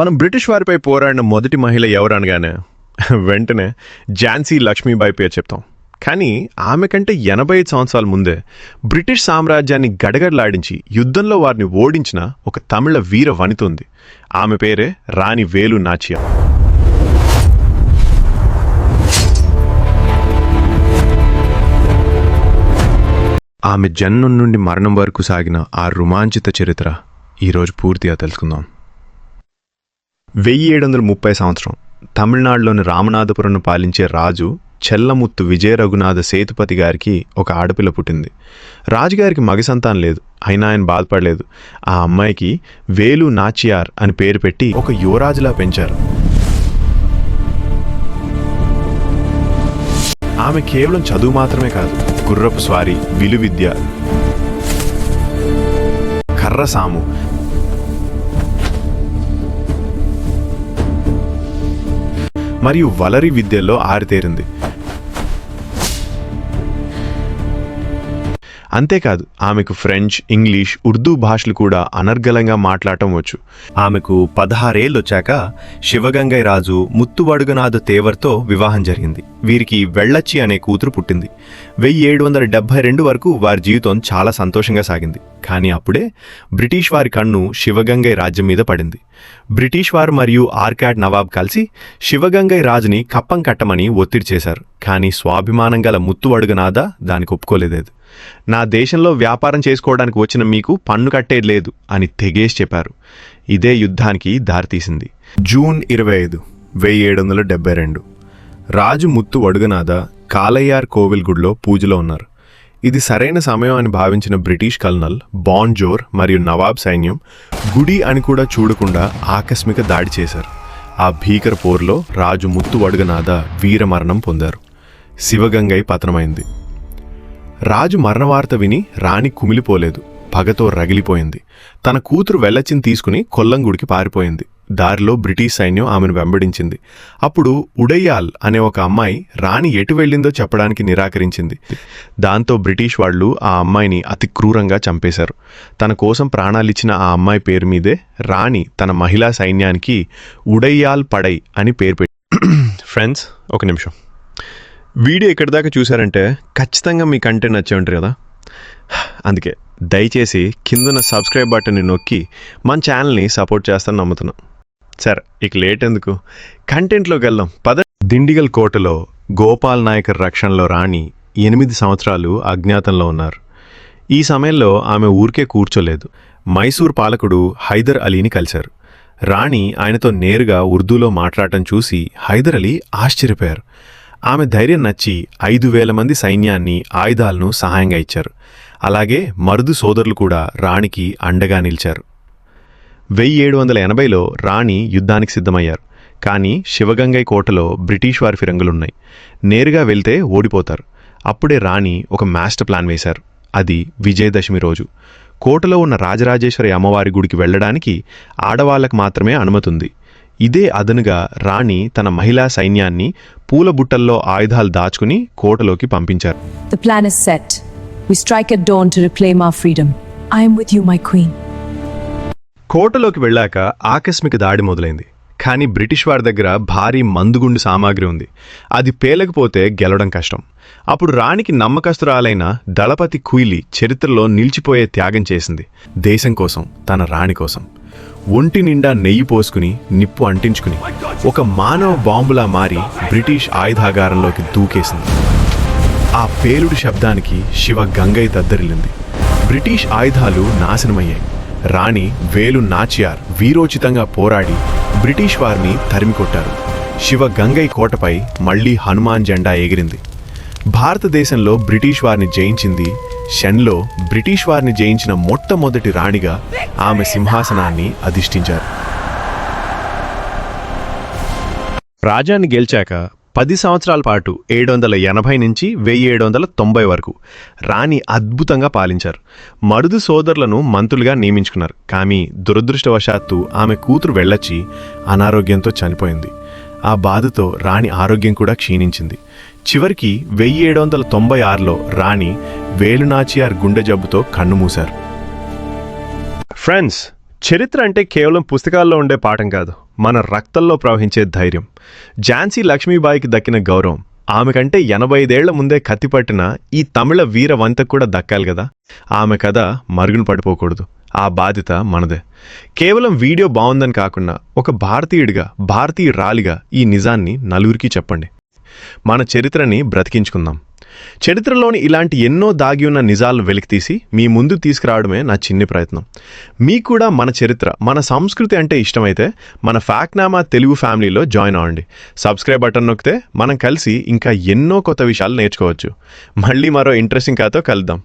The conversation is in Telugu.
మనం బ్రిటిష్ వారిపై పోరాడిన మొదటి మహిళ ఎవరనగానే వెంటనే ఝాన్సీ లక్ష్మీబాయి పేరు చెప్తాం. కానీ ఆమె కంటే ఎనభై ఐదు సంవత్సరాల ముందే బ్రిటిష్ సామ్రాజ్యాన్ని గడగడలాడించి యుద్ధంలో వారిని ఓడించిన ఒక తమిళ వీర వనిత ఉంది. ఆమె పేరే రాణి వేలు నాచియా. ఆమె జన్మం నుండి మరణం వరకు సాగిన ఆ రోమాంచిత చరిత్ర ఈరోజు పూర్తిగా తెలుసుకుందాం. వెయ్యి ఏడు వందల ముప్పై సంవత్సరం తమిళనాడులోని రామనాథపురంను పాలించే రాజు చెల్లముత్తు విజయ రఘునాథ సేతుపతి గారికి ఒక ఆడపిల్ల పుట్టింది. రాజుగారికి మగ సంతానం లేదు అయినా ఆయన బాధపడలేదు. ఆ అమ్మాయికి వేలు నాచియార్ అని పేరు పెట్టి ఒక యువరాజులా పెంచారు. ఆమె కేవలం చదువు మాత్రమే కాదు గుర్రపు స్వారీ విలువిద్య కర్రసాము మరియు వలరి విద్యల్లో ఆరితేరింది. అంతేకాదు ఆమెకు ఫ్రెంచ్ ఇంగ్లీష్ ఉర్దూ భాషలు కూడా అనర్గళంగా మాట్లాడటం వచ్చు. ఆమెకు పదహారేళ్ళొచ్చాక శివగంగై రాజు ముత్తువడుగనాథ తేవర్తో వివాహం జరిగింది. వీరికి వెళ్ళచ్చి అనే కూతురు పుట్టింది. వెయ్యి ఏడు వందల డెబ్బై రెండు వరకు వారి జీవితం చాలా సంతోషంగా సాగింది. కానీ అప్పుడే బ్రిటిష్ వారి కన్ను శివగంగై రాజ్యం మీద పడింది. బ్రిటిష్ వారు మరియు ఆర్కాడ్ నవాబ్ కలిసి శివగంగై రాజుని కప్పం కట్టమని ఒత్తిడి చేశారు. కానీ స్వాభిమానం గల ముత్తువడుగనాథ దానికి ఒప్పుకోలేదేది నా దేశంలో వ్యాపారం చేసుకోవడానికి వచ్చిన మీకు పన్ను కట్టేది లేదు అని తెగేసి చెప్పారు. ఇదే యుద్ధానికి దారితీసింది. జూన్ ఇరవై ఐదు వెయ్యి ఏడు వందల డెబ్బై రెండు. రాజు ముత్తు వడుగనాథ కాలయ్యార్ కోవిల్ గుడిలో పూజలో ఉన్నారు. ఇది సరైన సమయం అని భావించిన బ్రిటిష్ కల్నల్ బాన్జోర్ మరియు నవాబ్ సైన్యం గుడి అని కూడా చూడకుండా ఆకస్మిక దాడి చేశారు. ఆ భీకర పోరులో రాజు ముత్తు వడుగనాథ వీరమరణం పొందారు. శివగంగై పతనమైంది. రాజు మరణవార్త విని రాణి కుమిలిపోలేదు. పగతో రగిలిపోయింది. తన కూతురు వెల్లచిని తీసుకుని కొల్లంగుడికి పారిపోయింది. దారిలో బ్రిటిష్ సైన్యం ఆమెను వెంబడించింది. అప్పుడు ఉడయ్యాల్ అనే ఒక అమ్మాయి రాణి ఎటు వెళ్ళిందో చెప్పడానికి నిరాకరించింది. దాంతో బ్రిటిష్ వాళ్ళు ఆ అమ్మాయిని అతి క్రూరంగా చంపేశారు. తన కోసం ప్రాణాలిచ్చిన ఆ అమ్మాయి పేరు మీదే రాణి తన మహిళా సైన్యానికి ఉడయ్యాల్ పడై అని పేరు పెట్టి ఫ్రెండ్స్ ఒక నిమిషం. వీడియో ఇక్కడి దాకా చూసారంటే ఖచ్చితంగా మీ కంటెంట్ నచ్చే ఉంటారు కదా. అందుకే దయచేసి కిందన సబ్స్క్రైబ్ బటన్ని నొక్కి మన ఛానల్ని సపోర్ట్ చేస్తాను నమ్ముతున్నాం. సరే ఇక లేట్ ఎందుకు? కంటెంట్లోకి వెళ్దాం. పద దిండిగల్ కోటలో గోపాల్ నాయకర్ రక్షణలో రాణి ఎనిమిది సంవత్సరాలు అజ్ఞాతంలో ఉన్నారు. ఈ సమయంలో ఆమె ఊరికే కూర్చోలేదు. మైసూర్ పాలకుడు హైదర్ అలీని కలిశారు. రాణి ఆయనతో నేరుగా ఉర్దూలో మాట్లాడటం చూసి హైదర్ అలీ ఆశ్చర్యపోయారు. ఆమె ధైర్యం నచ్చి ఐదు వేల మంది సైన్యాన్ని ఆయుధాలను సహాయంగా ఇచ్చారు. అలాగే మరుదు సోదరులు కూడా రాణికి అండగా నిలిచారు. వెయ్యి ఏడు వందల ఎనభైలో రాణి యుద్ధానికి సిద్ధమయ్యారు. కానీ శివగంగై కోటలో బ్రిటిష్ వారి ఫిరంగులున్నాయి. నేరుగా వెళ్తే ఓడిపోతారు. అప్పుడే రాణి ఒక మాస్టర్ ప్లాన్ వేశారు. అది విజయదశమి రోజు. కోటలో ఉన్న రాజరాజేశ్వరి అమ్మవారి గుడికి వెళ్ళడానికి ఆడవాళ్ళకు మాత్రమే అనుమతుంది ఇదే అదనుగా రాణి తన మహిళా సైన్యాన్ని పూల బుట్టల్లో ఆయుధాలు దాచుకుని కోటలోకి పంపించారు The plan is set. We strike at dawn to reclaim our freedom. I am with you, my queen. కోటలోకి వెళ్ళాక ఆకస్మిక దాడి మొదలైంది కానీ బ్రిటిష్ వారి దగ్గర భారీ మందుగుండు సామాగ్రి ఉంది అది పేలకపోతే గెలవడం కష్టం అప్పుడు రాణికి నమ్మకస్తురాలైన దళపతి కుయిలి చరిత్రలో నిలిచిపోయే త్యాగం చేసింది దేశం కోసం తన రాణి కోసం ఒంటి నిండా నెయ్యి పోసుకుని నిప్పు అంటించుకుని ఒక మానవ బాంబులా మారి బ్రిటిష్ ఆయుధాగారంలోకి దూకేసింది. ఆ పేలుడు శబ్దానికి శివ గంగై దద్దరిల్లింది. బ్రిటిష్ ఆయుధాలు నాశనమయ్యాయి. రాణి వేలు నాచియార్ వీరోచితంగా పోరాడి బ్రిటిష్ వారిని తరిమికొట్టారు. శివ గంగై కోటపై మళ్ళీ హనుమాన్ జెండా ఎగిరింది. భారతదేశంలో బ్రిటిష్ వారిని జయించింది షెన్లో బ్రిటిష్ వారిని జయించిన మొట్టమొదటి రాణిగా ఆమె సింహాసనాన్ని అధిష్ఠించారు. రాజ్యాన్ని గెలిచాక పది సంవత్సరాల పాటు ఏడు వందల ఎనభై నుంచి వెయ్యి ఏడు వందల తొంభై వరకు రాణి అద్భుతంగా పాలించారు. మరుదు సోదరులను మంత్రులుగా నియమించుకున్నారు. కానీ దురదృష్టవశాత్తు ఆమె కూతురు వెళ్ళొచ్చి అనారోగ్యంతో చనిపోయింది. ఆ బాధతో రాణి ఆరోగ్యం కూడా క్షీణించింది. చివరికి వెయ్యి ఏడు వందల తొంభై ఆరులో రాణి వేలునాచియార్ గుండె జబ్బుతో కన్నుమూశారు. ఫ్రెండ్స్ చరిత్ర అంటే కేవలం పుస్తకాల్లో ఉండే పాఠం కాదు మన రక్తంలో ప్రవహించే ధైర్యం. ఝాన్సీ లక్ష్మీబాయికి దక్కిన గౌరవం ఆమె కంటే ఎనభై ఐదేళ్ళ ముందే కత్తిపట్టిన ఈ తమిళ వీర వంతకు కూడా దక్కాలి కదా. ఆమె కథ మరుగున పడిపోకూడదు. ఆ బాధ్యత మనదే. కేవలం వీడియో బాగుందని కాకుండా ఒక భారతీయుడిగా భారతీయురాలిగా ఈ నిజాన్ని నలుగురికి చెప్పండి. మన చరిత్రని బ్రతికించుకుందాం. చరిత్రలోని ఇలాంటి ఎన్నో దాగి ఉన్న నిజాలను వెలికితీసి మీ ముందు తీసుకురావడమే నా చిన్ని ప్రయత్నం. మీకు కూడా మన చరిత్ర మన సంస్కృతి అంటే ఇష్టమైతే మన ఫ్యాక్నామా తెలుగు ఫ్యామిలీలో జాయిన్ అవ్వండి. సబ్స్క్రైబ్ బటన్ నొక్కితే మనం కలిసి ఇంకా ఎన్నో కొత్త విషయాలు నేర్చుకోవచ్చు. మళ్ళీ మరో ఇంట్రెస్టింగ్ కాతో కలుద్దాం.